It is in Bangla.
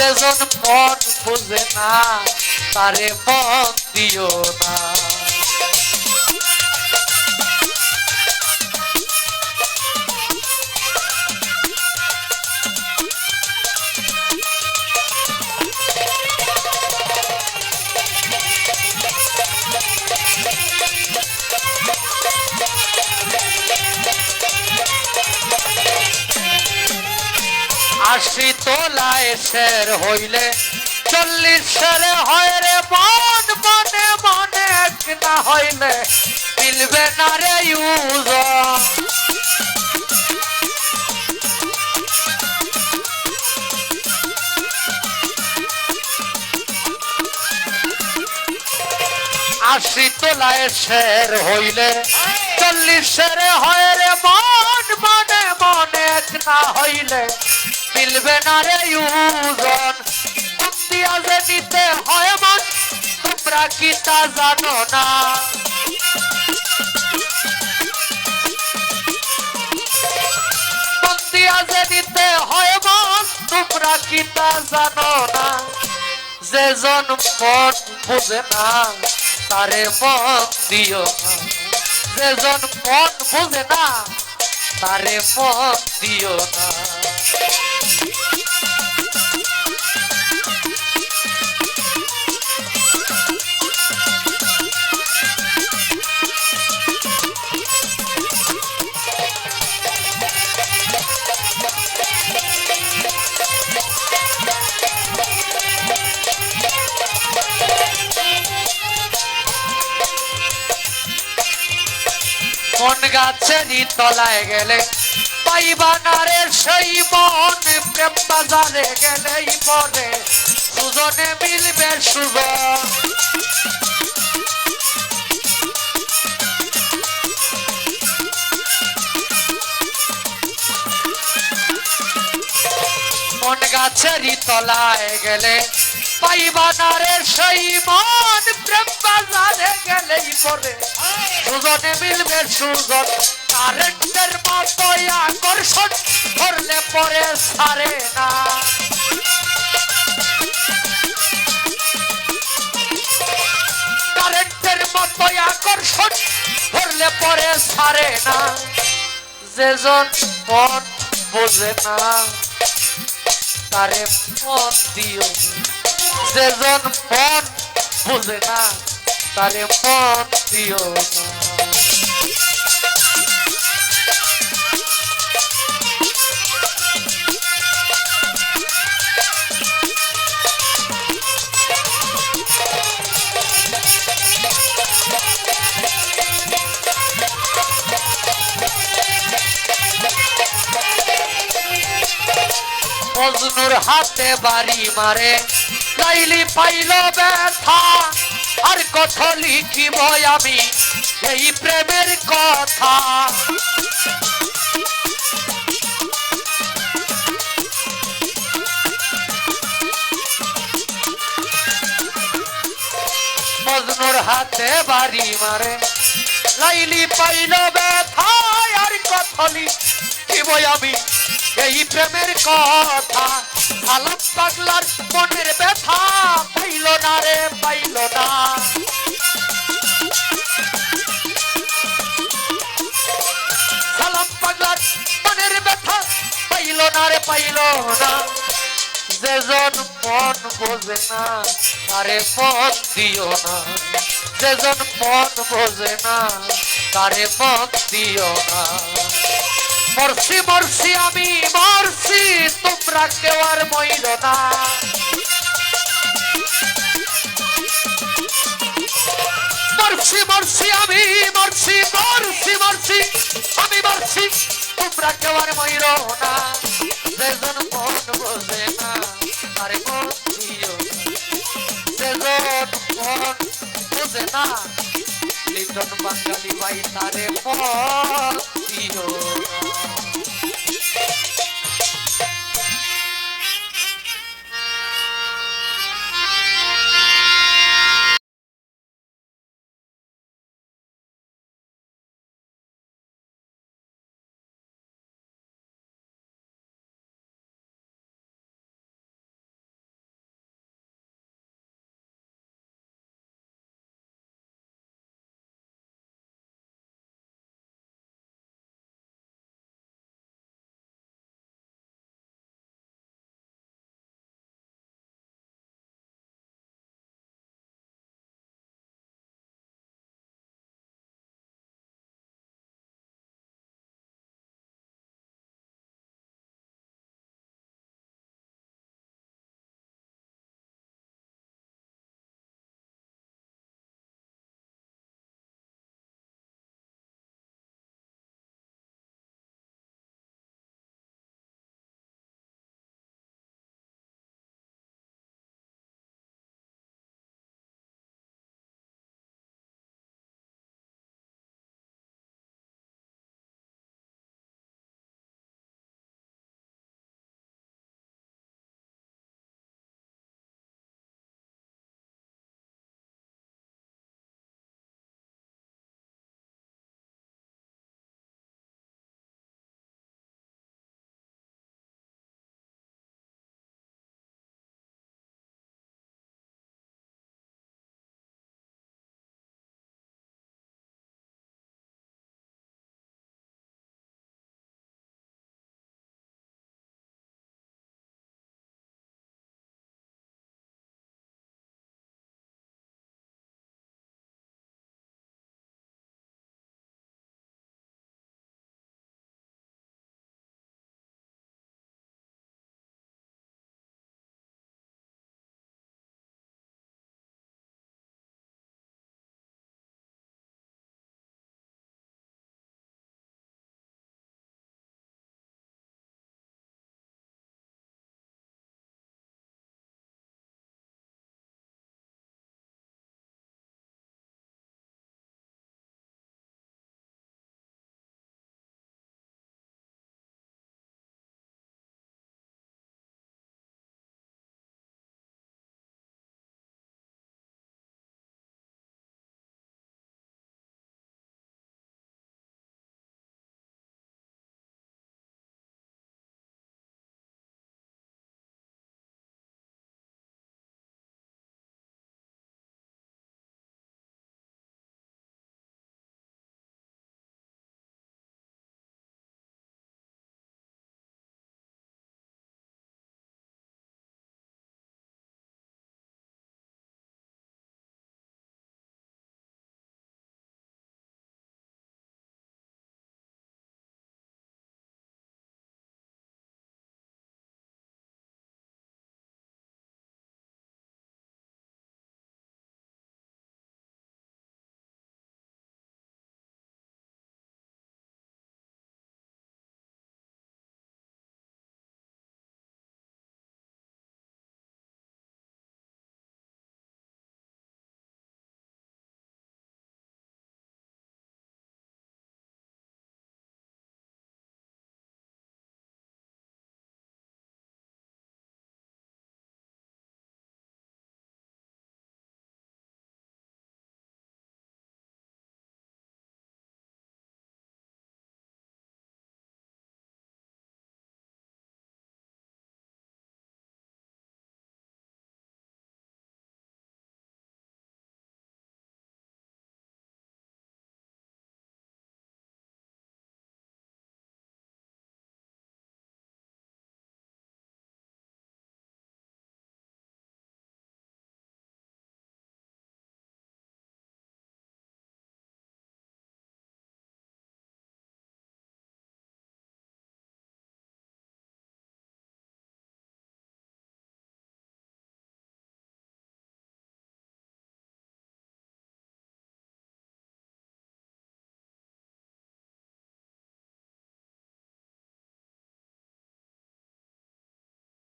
যেজন মন বুঝে না তারে মন দিও না। আশি তোলায় শের হইলে, চল্লিশ শেরে হয় রে মন, মনে মনে না হইলে, মিলবে না রে ইউজ। আশি তোলায় শের হইলে, চল্লিশ হয় রে মন, মনে মনে না হইলে মিলবে না রে ইউজন। দিয়া যে নিতে হয় মন, তোমরা কি তা জানো না? মন দিয়া যে নিতে হয় মন, তোমরা কি তা জানো না? যেজন মন বুঝে না, তারে মন দিও না। যেজন মন বুঝে না, তারে মন দিও না। গাছেরই তলায় গেলে পাইবা না সেই মন প্রেম বাজারে গেলেই পরে সুজনে মিলবে সুজন কোন গাছেরই তলায় গেলে পাইবা সেই মন প্রেম বাজারে গেলেই পরে সুজনে মিলবে সুজন। কারেন্টের মতো আকর্ষণ, ধরলে পরে সারে না। কারেন্টের মতো আকর্ষণ, ধরলে পরে সারে না। যেজন মন বোঝে না, তারে মন দিও। যেজন মন বোঝে না, তারে মন দিও। মজনুর হাতে বাড়ি মারে। লাইলি পাইল ব্যথা, আর কত লিখিব আমি এই প্রেমের কথা। মজনুর হাতে বাড়ি মারে। লাইলি পাইল ব্যথা, আর কত লিখিব আমি এই প্রেমের কথা সালাম পাগলার মনের ব্যথা, পাইল না রে, পাইল না। সালাম পাগলার মনের ব্যথা, পাইল না রে, পাইল না। যেজন মন বোঝে না, তারে মন দিও না। যেজন মন বোঝে না, তারে মন দিও না। মরছি মরছি আমি মরছি তোমরা কেউ আর মইল না। মরছি মরছি আমি মরছি মরছি মরছি আমি মরছি তোমরা কেউ আর মইল না। যেজন মন বোঝে না, আরে দিও যেজন মন বোঝে না, লিটন বাঙালি ভাই তারে না